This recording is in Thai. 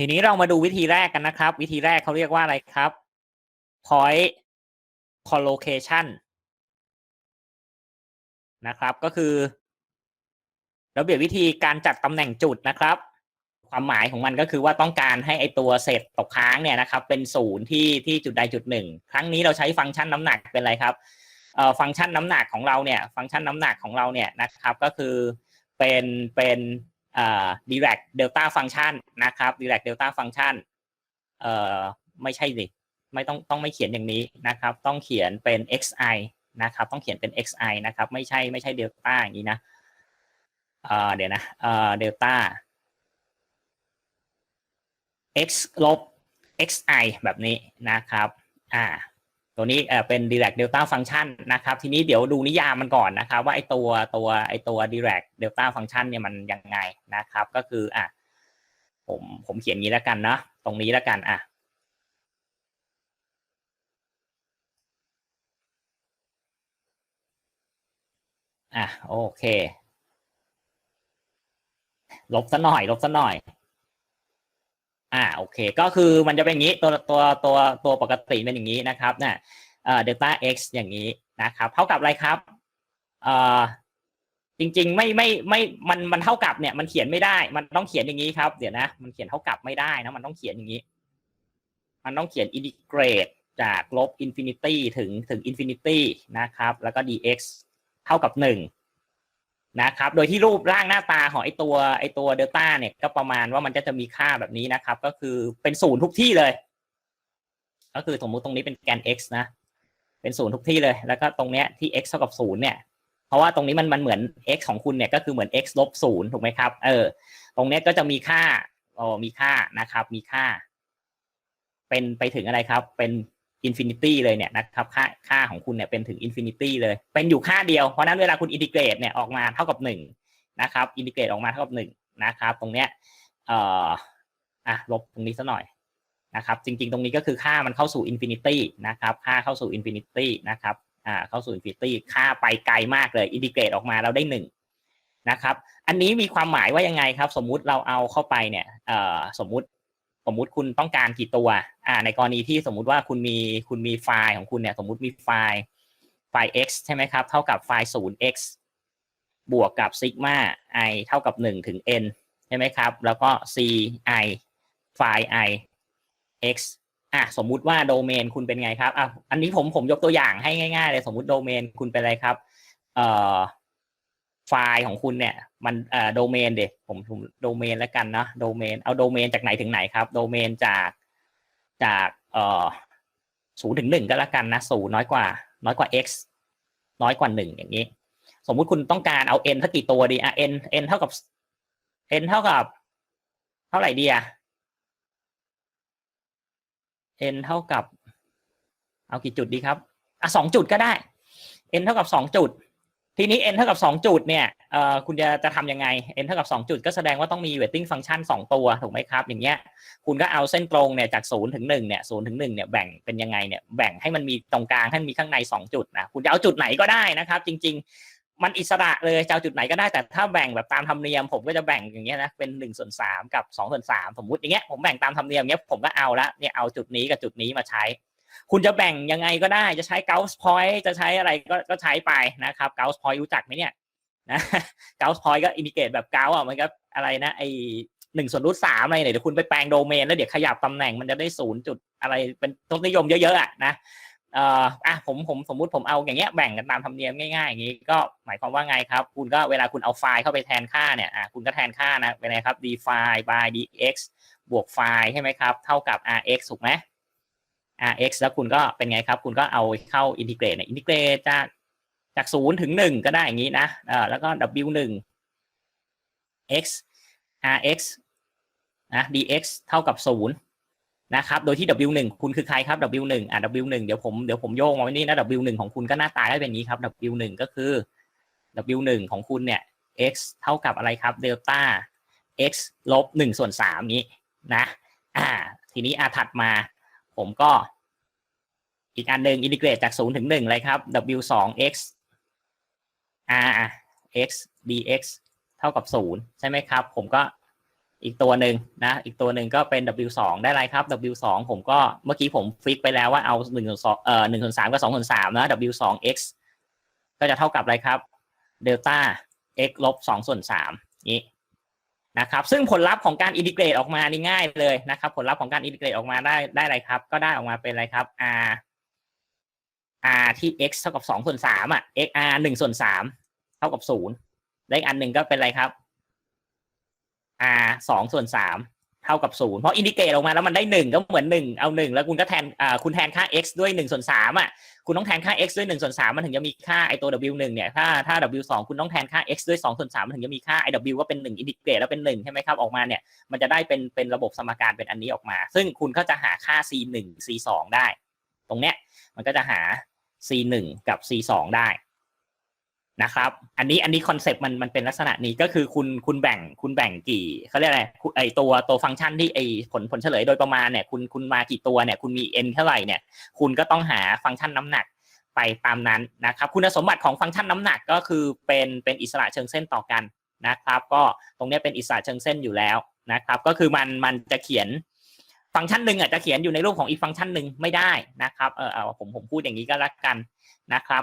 ทีนี้เรามาดูวิธีแรกกันนะครับ วิธีแรกเขาเรียกว่าอะไรครับ point collocation นะครับ ก็คือระเบียบวิธีการจัดตำแหน่งจุดนะครับ ความหมายของมันก็คือว่าต้องการให้ไอตัวเศษตกค้างเนี่ยนะครับ เป็นศูนย์ที่ที่จุดใดจุดหนึ่งครั้งนี้เราใช้ฟังก์ชันน้ำหนักเป็นอะไรครับเอ่อฟังก์ชันน้ำหนักของเราเนี่ย ฟังก์ชันน้ำหนักของเราเนี่ยนะครับ ก็คือเป็นเป็น เอ่อ direct delta function นะครับ direct delta function เอ่อไม่ใช่สิไม่ต้องต้องไม่เขียนอย่างนี้นะครับ ต้องเขียนเป็น xi นะครับ ต้องเขียนเป็น xi นะครับ ไม่ใช่ไม่ใช่เดลต้าอย่างนี้นะเอ่อเดี๋ยวนะเอ่อเดลต้า x ลบ xi แบบนี้นะครับ อ่า ตัวนี้เป็น direct delta function นะครับ ทีนี้เดี๋ยวดูนิยามมันก่อนนะครับ ว่าไอตัวตัวไอตัว direct delta function เนี่ยมันยังไงนะครับ ก็คืออะผมผมเขียนงี้แล้วกันเนาะตรงนี้แล้วกันอะอะโอเค ลบซะหน่อย ลบซะหน่อย อ่าโอเค ก็คือมันจะเป็นอย่างนี้ตัวตัวตัวตัวปกติเป็นอย่างนี้นะครับเนี่ยเอ่อเดลต้า x อย่างนี้นะครับเท่ากับอะไรครับเอ่อจริง ๆ ไม่ไม่ไม่มันมันเท่ากับเนี่ยมันเขียนไม่ได้ มันต้องเขียนอย่างนี้ครับเดี๋ยวนะ มันเขียนเท่ากับไม่ได้นะมันต้องเขียนอย่างนี้ มันต้องเขียนอินทิเกรตจากลบอินฟินิตี้ถึงถึงอินฟินิตี้นะครับ แล้วก็ dx เท่ากับหนึ่ง นะครับ โดยที่รูปร่างหน้าตาของไอตัวไอตัวเดลต้าเนี่ยก็ประมาณว่ามันจะจะมีค่าแบบนี้นะครับ ก็คือเป็นศูนย์ทุกที่เลย ก็คือสมมุติตรงนี้เป็นแกน x นะ เป็นศูนย์ทุกที่เลย แล้วก็ตรงเนี้ยที่ x เท่ากับศูนย์เนี่ย เพราะว่าตรงนี้มันมันเหมือน x ของคุณเนี่ยก็คือเหมือน x ลบศูนย์ถูกไหมครับ เออ ตรงเนี้ยก็จะมีค่าอ๋อมีค่านะครับ มีค่า เป็นไปถึงอะไรครับ เป็น อินฟินิตี้เลยเนี่ยนะครับค่าค่าของคุณเนี่ยเป็นถึงอินฟินิตี้เลย เป็นอยู่ค่าเดียว เพราะนั้นเวลาคุณอินทิเกรตเนี่ยออกมาเท่ากับหนึ่งนะครับอินทิเกรตออกมาเท่ากับหนึ่งนะครับ ตรงเนี้ยเอ่ออะลบตรงนี้ซะหน่อยนะครับ จริงๆ ตรงนี้ก็คือค่ามันเข้าสู่อินฟินิตี้นะครับ ค่าเข้าสู่อินฟินิตี้นะครับอ่าเข้าสู่อินฟินิตี้ค่าไปไกลมากเลยอินทิเกรตออกมาเราได้หนึ่งนะครับ อันนี้มีความหมายว่ายังไงครับ สมมุติเราเอาเข้าไปเนี่ยเอ่อสมมุติ สมมุติคุณต้องการกี่ตัว อ่า ในกรณีที่สมมุติว่าคุณมีคุณมีไฟล์ของคุณเนี่ย สมมุติมีไฟล์ไฟล์ x ใช่ไหมครับ เท่ากับไฟล์ 0 x บวกกับซิกมา i เท่ากับ 1 ถึง n ใช่ไหมครับ แล้วก็ c i ไฟล์ i x อะสมมุติว่าโดเมนคุณเป็นไงครับอะอันนี้ผมผมยกตัวอย่างให้ง่ายๆเลย สมมุติโดเมนคุณเป็นอะไรครับ เอ่อ ไฟล์ของคุณเนี่ย มันเอ่อโดเมนเดผมผมโดเมนแล้วกันเนาะโดเมนเอาโดเมนจากไหนถึงไหนครับ โดเมนจากจากเอ่อศูนย์ถึงหนึ่งก็แล้วกันนะศูนย์น้อยกว่า น้อยกว่า x น้อยกว่าหนึ่งอย่างนี้ สมมุติคุณต้องการเอา n สักกี่ตัวดีอะ n n เท่ากับ n เท่ากับ เท่าไหร่ดีอะ n เท่ากับ เอากี่จุดดีครับอะสองจุดก็ได้ n เท่ากับสองจุด ทีนี้ n เท่ากับสองจุดเนี่ยคุณจะจะทำยังไง n เท่ากับสองจุดก็แสดงว่าต้องมี weighting function สองตัวถูกไหมครับ อย่างเงี้ยคุณก็เอาเส้นตรงเนี่ยจากศูนย์ถึงหนึ่งเนี่ยศูนย์ถึงหนึ่งเนี่ยแบ่งเป็นยังไงเนี่ยแบ่งให้มันมีตรงกลางให้มีข้างในสองจุดนะคุณจะเอาจุดไหนก็ได้นะครับ จริง ๆ มันอิสระเลยจะเอาจุดไหนก็ได้แต่ถ้าแบ่งแบบตามธรรมเนียม ผมก็จะแบ่งอย่างเงี้ยนะเป็นหนึ่งส่วนสามกับสองส่วนสามสมมุติอย่างเงี้ยผมแบ่งตามธรรมเนียมเงี้ยผมก็เอาละเนี่ยเอาจุดนี้กับจุดนี้มาใช้ คุณจะแบ่งยังไงก็ได้จะใช้ Gauss point จะใช้อะไรก็ก็ใช้ไปนะครับ Gauss point รู้จักไหมเนี่ยนะ Gauss point ก็อินดิเกตแบบ Gauss อะมันก็อะไรนะไอหนึ่งส่วนรูทสามอะไรเนี่ยเดี๋ยวคุณไปแปลงโดเมน แล้วเดี๋ยวขยับตำแหน่งมันจะได้ศูนย์จุดอะไรเป็นทศนิยมเยอะๆอะนะเอ่ออะผมผมสมมุติผมเอาอย่างเงี้ยแบ่งกันตามธรรมเนียมง่ายๆอย่างงี้ก็หมายความว่าไงครับ คุณก็เวลาคุณเอาไฟล์เข้าไปแทนค่าเนี่ยอะคุณก็แทนค่านะเป็นไงครับ d file by dx บวกไฟล์ใช่ไหมครับ เท่ากับ rx ถูกไหม rx แล้วคุณก็เป็นไงครับ คุณก็เอาเข้าอินทิเกรตเนี่ยอินทิเกรตจากจากศูนย์ถึงหนึ่งก็ได้อย่างนี้นะเอ่อแล้วก็ w หนึ่ง x rx นะ dx เท่ากับศูนย์นะครับ โดยที่ w หนึ่งคุณคือใครครับ w หนึ่งอะ w หนึ่งเดี๋ยวผมเดี๋ยวผมโยงมาไว้นี่นะ w หนึ่งของคุณก็หน้าตาได้เป็นอย่างนี้ครับ w หนึ่งก็คือ w หนึ่งของคุณเนี่ย x เท่ากับอะไรครับเดลต้า x ลบหนึ่งส่วนสามนี้นะ อ่า ทีนี้อาถัดมา ผมก็ อีกอันหนึ่งอินทิเกรตจากศูนย์ถึงหนึ่งเลยครับ w สอง x r x dx เท่ากับศูนย์ใช่ไหมครับ ผมก็อีกตัวหนึ่งนะ อีกตัวหนึ่งก็เป็น W สองได้ไรครับ W สองผมก็เมื่อกี้ผมฟิกไปแล้วว่าเอาหนึ่งส่วนสองเอ่อหนึ่งส่วนสามกับสองส่วนสามนะ W สอง x ก็จะเท่ากับอะไรครับเดลต้า x ลบสองส่วนสามนี้ นะครับซึ่งผลลัพธ์ของการอินทิเกรตออกมานี่ง่ายเลยนะครับผลลัพธ์ของการอินทิเกรตออกมาได้ได้อะไรครับ ก็ได้ออกมาเป็นอะไรครับ r r ที่ x เท่ากับสองส่วนสามอะ x r หนึ่งส่วนสามเท่ากับศูนย์และอีกอันหนึ่งก็เป็นอะไรครับ r สองส่วนสาม เท่ากับศูนย์เพราะอินดิเกตออกมาแล้วมันได้หนึ่งก็เหมือนหนึ่งเอาหนึ่งแล้วคุณก็แทนอ่าคุณแทนค่า x ด้วยหนึ่งส่วนสามอะคุณต้องแทนค่า x ด้วยหนึ่งส่วนสามมันถึงจะมีค่าไอตัว w หนึ่งเนี่ยถ้าถ้า w สองคุณต้องแทนค่า x ด้วยสองส่วนสามมันถึงจะมีค่าไอ w ก็เป็นหนึ่งอินดิเกตแล้วเป็นหนึ่งใช่ไหมครับออกมาเนี่ยมันจะได้เป็นเป็นระบบสมการเป็นอันนี้ออกมา ซึ่งคุณก็จะหาค่า c หนึ่ง c สองได้ ตรงเนี้ยมันก็จะหา c หนึ่งกับ c สองได้ นะครับ อันนี้อันนี้คอนเซปต์มันมันเป็นลักษณะนี้ก็คือคุณคุณแบ่งคุณแบ่งกี่เขาเรียกอะไรไอตัวตัวฟังก์ชันที่ไอผลผลเฉลยโดยประมาณเนี่ยคุณคุณมากี่ตัวเนี่ยคุณมี n เท่าไหร่เนี่ยคุณก็ต้องหาฟังก์ชันน้ำหนักไปตามนั้นนะครับคุณสมบัติของฟังก์ชันน้ำหนักก็คือเป็นเป็นอิสระเชิงเส้นต่อกันนะครับ ก็ตรงนี้เป็นอิสระเชิงเส้นอยู่แล้วนะครับ ก็คือมันมันจะเขียนฟังก์ชันหนึ่งอะจะเขียนอยู่ในรูปของอีกฟังก์ชันหนึ่งไม่ได้นะครับเออผมผมพูดอย่างนี้ก็แล้วกันนะครับ